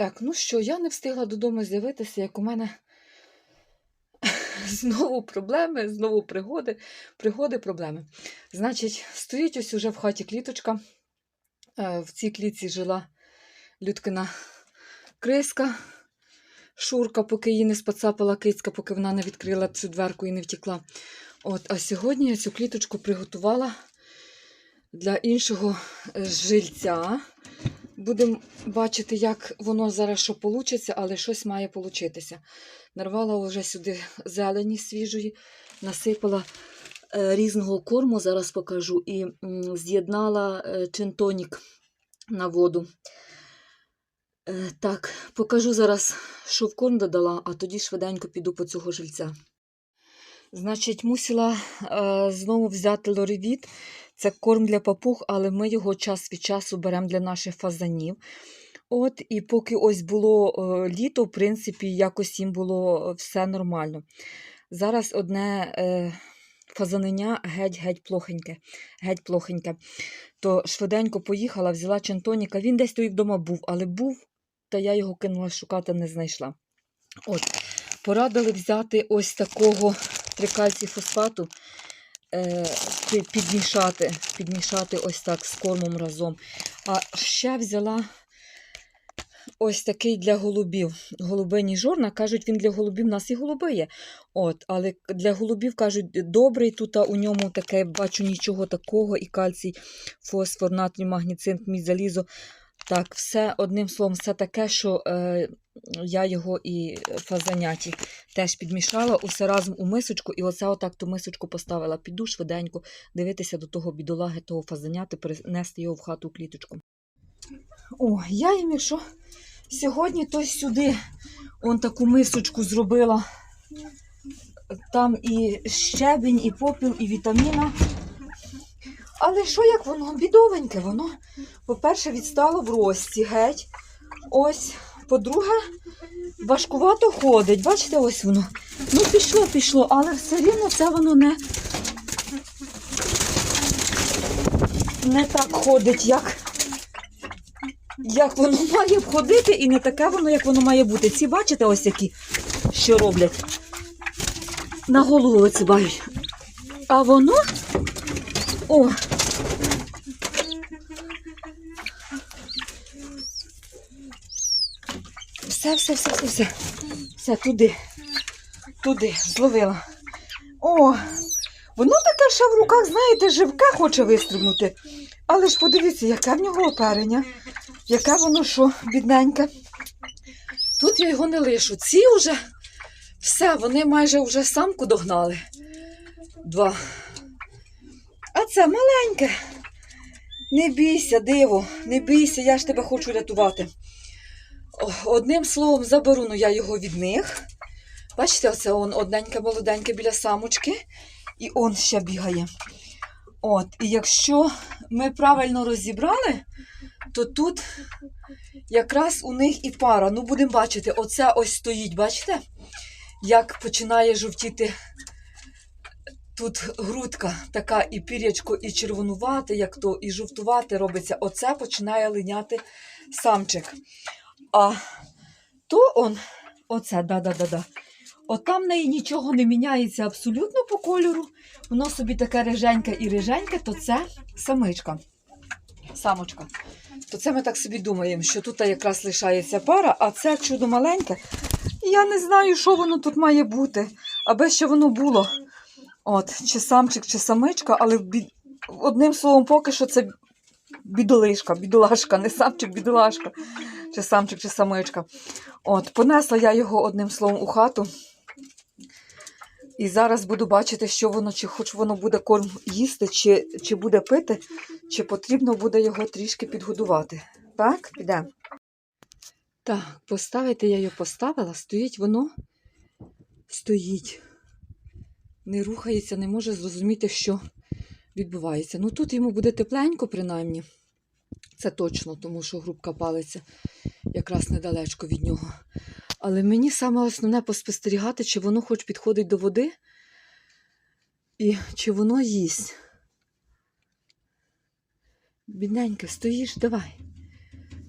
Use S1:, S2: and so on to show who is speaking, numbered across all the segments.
S1: Так, ну що, я не встигла додому з'явитися, як у мене знову проблеми, знову пригоди, пригоди, проблеми. Значить, стоїть ось уже в хаті кліточка. Е, В цій клітці жила Людкина криска, Шурка, поки її не спацапала кицька, поки вона не відкрила цю дверку і не втекла. От, а сьогодні я цю кліточку приготувала для іншого е, жильця. Будемо бачити, як воно зараз що вийде, але щось має получитися. Нарвала вже сюди зелені свіжої, насипала е, різного корму, зараз покажу, і з'єднала е, чинтонік на воду. Е, так, покажу зараз, що в корм додала, а тоді швиденько піду по цього жильця. Значить, мусила знову взяти лоревіт. Це корм для папуг, але ми його час від часу беремо для наших фазанів. От, і поки ось було е, літо, в принципі, якось їм було все нормально. Зараз одне е, фазаненя геть-геть плохеньке. Геть плохеньке. То швиденько поїхала, взяла чентоніка. Він десь той вдома був, але був, та я його кинула шукати, не знайшла. От, порадили взяти ось такого трикальцій фосфату, е, підмішати, підмішати ось так з кормом разом. А ще взяла ось такий для голубів. Голубині жорна. Кажуть, він для голубів, у нас і голуби є. От, але для голубів кажуть, добрий. Тут а у ньому таке, бачу, нічого такого, і кальцій, фосфор, натрій, магній, цинк, мідь, залізо. Так, все, одним словом, все таке, що е, я його і фазаняті теж підмішала усе разом у мисочку, і оце отак ту мисочку поставила. Піду швиденько дивитися до того бідолаги, того фазаняти, перенести його в хату у кліточку. О, я їм, якщо сьогодні то сюди он таку мисочку зробила. Там і щебінь, і попіл, і вітаміна. Але що як воно бідовеньке? Воно, по-перше, відстало в рості геть. Ось. По-друге, важкувато ходить. Бачите, ось воно. Ну, пішло, пішло, але все рівно це воно не, не так ходить, як, як воно має ходити, і не таке воно, як воно має бути. Ці, бачите, ось які, що роблять. На голову вицибають. А воно. О! Все, все, все, все, все. Все, туди. Туди, зловила. О! Воно таке ще в руках, знаєте, живке хоче вистрибнути. Але ж подивіться, яке в нього оперення. Яке воно що, бідненьке. Тут я його не лишу. Ці вже все, вони майже вже самку догнали. Два. А це маленьке. Не бійся, диво, не бійся, я ж тебе хочу рятувати. Одним словом, заберу ну, я його від них. Бачите, оце он одненьке молоденьке біля самочки, і он ще бігає. От, і якщо ми правильно розібрали, то тут якраз у них і пара. Ну, будемо бачити, оце ось стоїть, бачите? Як починає жовтіти тут грудка, така і пірячко, і червонувати, як то, і жовтувати робиться. Оце починає линяти самчик. А то он, оце, да-да-да-да. От там в неї нічого не міняється абсолютно по кольору. Воно собі таке риженьке і риженьке, то це самичка. Самочка. То це ми так собі думаємо, що тут якраз лишається пара, а це чудо маленьке. Я не знаю, що воно тут має бути, аби ще воно було. От, чи самчик, чи самичка, але бі- одним словом, поки що це бідолишка, бідолашка, не самчик, бідолашка, чи самчик, чи самичка. От, понесла я його одним словом у хату. І зараз буду бачити, що воно, чи хоч воно буде корм їсти, чи, чи буде пити, чи потрібно буде його трішки підгодувати. Так, піде. Так, поставити я його поставила, стоїть воно, стоїть. Не рухається, не може зрозуміти, що відбувається. Ну тут йому буде тепленько, принаймні. Це точно, тому що грубка палиться якраз недалечко від нього. Але мені саме основне поспостерігати, чи воно хоч підходить до води, і чи воно їсть. Бідненьке, стоїш, давай.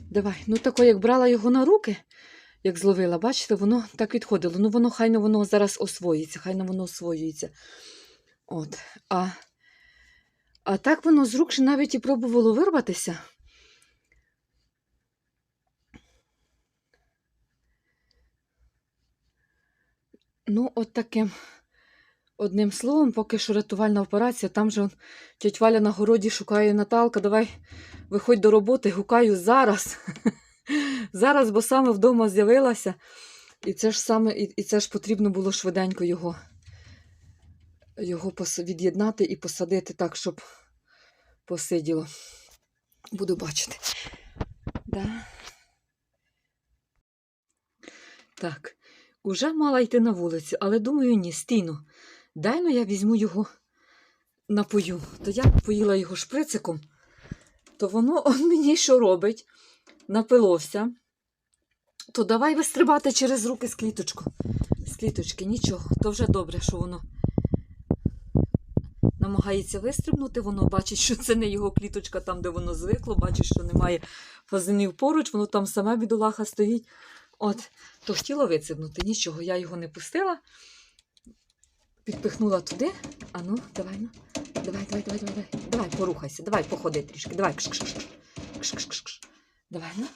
S1: Давай. Ну тако, як брала його на руки, як зловила, бачите, воно так відходило. Ну, воно хай воно зараз освоїться, хай воно освоюється. От. А, а так воно з рук ще навіть і пробувало вирватися. Ну, от таким одним словом, поки що рятувальна операція, там же он, тьоть Валя на городі шукає Наталка, давай виходь до роботи, гукаю зараз. Зараз, бо саме вдома з'явилася. І це ж саме, і, і це ж потрібно було швиденько його, його від'єднати і посадити так, щоб посиділо. Буду бачити. Да. Так, уже мала йти на вулицю, але думаю, ні, стійно. Дай ну я візьму його напою. То я поїла його шприциком, то воно он мені що робить? Напилося. То давай вистрибати через руки з кліточку. З кліточки, нічого. То вже добре, що воно намагається вистрибнути, воно бачить, що це не його кліточка, там, де воно звикло, бачить, що немає фазанів поруч, воно там саме бідолаха стоїть. От, то хотіло вицепнути. Нічого, я його не пустила. Підпихнула туди. А ну, давай, ну. Давай, давай, давай, давай, давай. Давай, порухайся, давай, походи трішки. Давай, кш кш кш кш кш кш кш Давай, ну.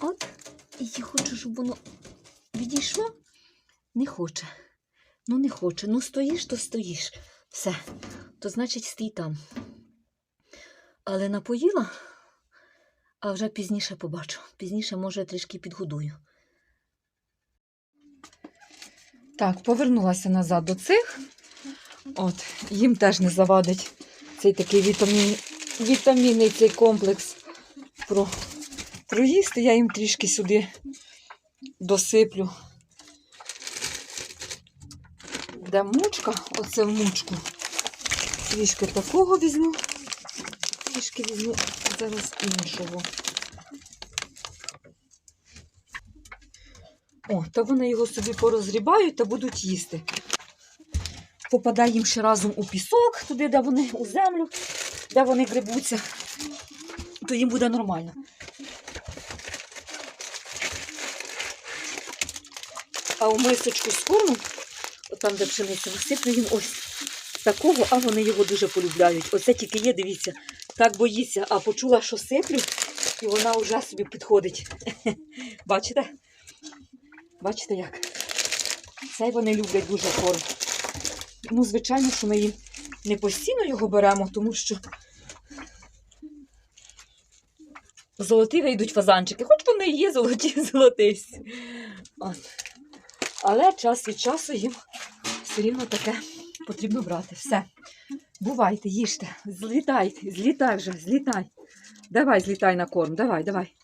S1: От, і я хочу, щоб воно відійшло. Не хоче. Ну, не хоче. Ну, стоїш, то стоїш. Все. То значить, стій там. Але напоїла, а вже пізніше побачу. Пізніше, може, трішки підгодую. Так, повернулася назад до цих. От, їм теж не завадить цей такий вітамін, вітамінний цей комплекс про, проїсти. Я їм трішки сюди досиплю. Де мучка, оце в мучку. Трішки такого візьму. Трішки візьму зараз іншого. О, та вони його собі порозрібають та будуть їсти. Попадає їм ще разом у пісок, туди, де вони у землю, де вони грибуться, то їм буде нормально. А у мисочку з кормом, там, де пшениця, висиплю їм ось такого, а вони його дуже полюбляють. Оце тільки є, дивіться, так боїться, а почула, що сиплю, і вона вже собі підходить. Бачите? Бачите як? Цей вони люблять дуже корм. Ну, звичайно, що ми їм не постійно його беремо, тому що золоті вийдуть фазанчики, хоч вони і є золоті золотисті. Але час від часу їм все рівно таке потрібно брати. Все. Бувайте, їжте, злітайте, злітай вже, злітай. Давай, злітай на корм, давай, давай.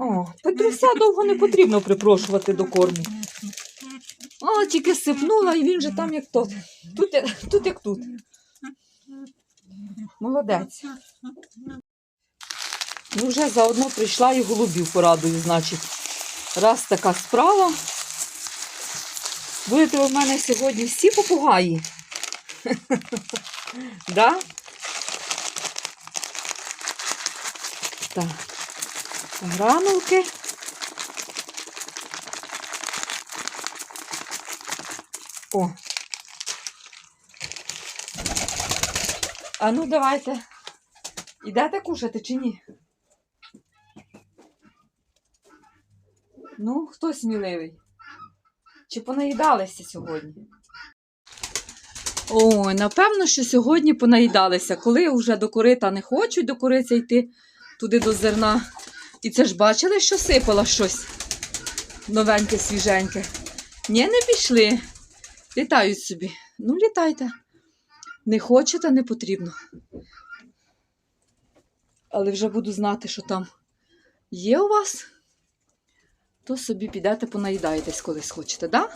S1: О, Петруся довго не потрібно припрошувати до корму. О, тільки сипнула, і він же там як тот. Тут, тут як тут. Молодець. Ну, вже заодно прийшла і голубів порадую, значить. Раз така справа. Будете у мене сьогодні всі попугаї. Да? Так. Гранулки. О. А ну давайте. Ідете кушати чи ні? Ну, хто сміливий? Чи понаїдалися сьогодні? Ой, напевно, що сьогодні понаїдалися. Коли вже до корита не хочуть до кориця йти туди до зерна. І це ж бачили, що сипала щось новеньке, свіженьке. Ні, не пішли. Літають собі. Ну, літайте. Не хочете, не потрібно. Але вже буду знати, що там є у вас, то собі підете понаїдаєтесь, колись хочете? Да?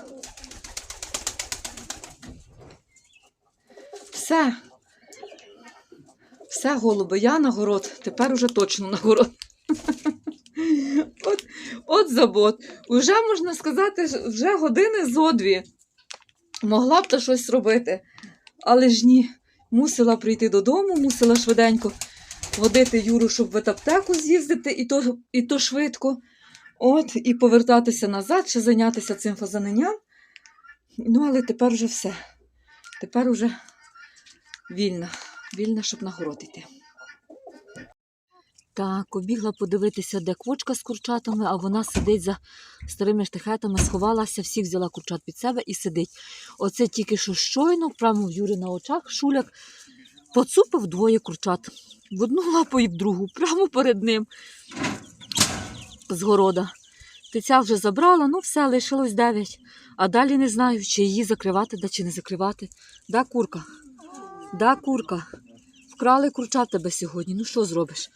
S1: Все. Все, голуби, я на город. Тепер уже точно на город. От, от забот. Уже можна сказати, вже години зо дві. Могла б та щось робити. Але ж ні, мусила прийти додому, мусила швиденько водити Юру, щоб в аптеку з'їздити, і то, і то швидко. От, і повертатися назад, ще зайнятися цим фазаненням. Ну, але тепер вже все. Тепер уже вільна. Вільна, щоб на город йти. Так, обігла подивитися, де квочка з курчатами, а вона сидить за старими штихетами, сховалася, всіх взяла курчат під себе і сидить. Оце тільки що щойно, прямо в Юрі на очах, шуляк поцупив двоє курчат. В одну лапу і в другу, прямо перед ним з города. Тиця вже забрала, ну все, лишилось дев'ять. А далі не знаю, чи її закривати, да чи не закривати. Да, курка? Да, курка. Вкрали курча тебе сьогодні. Ну що зробиш?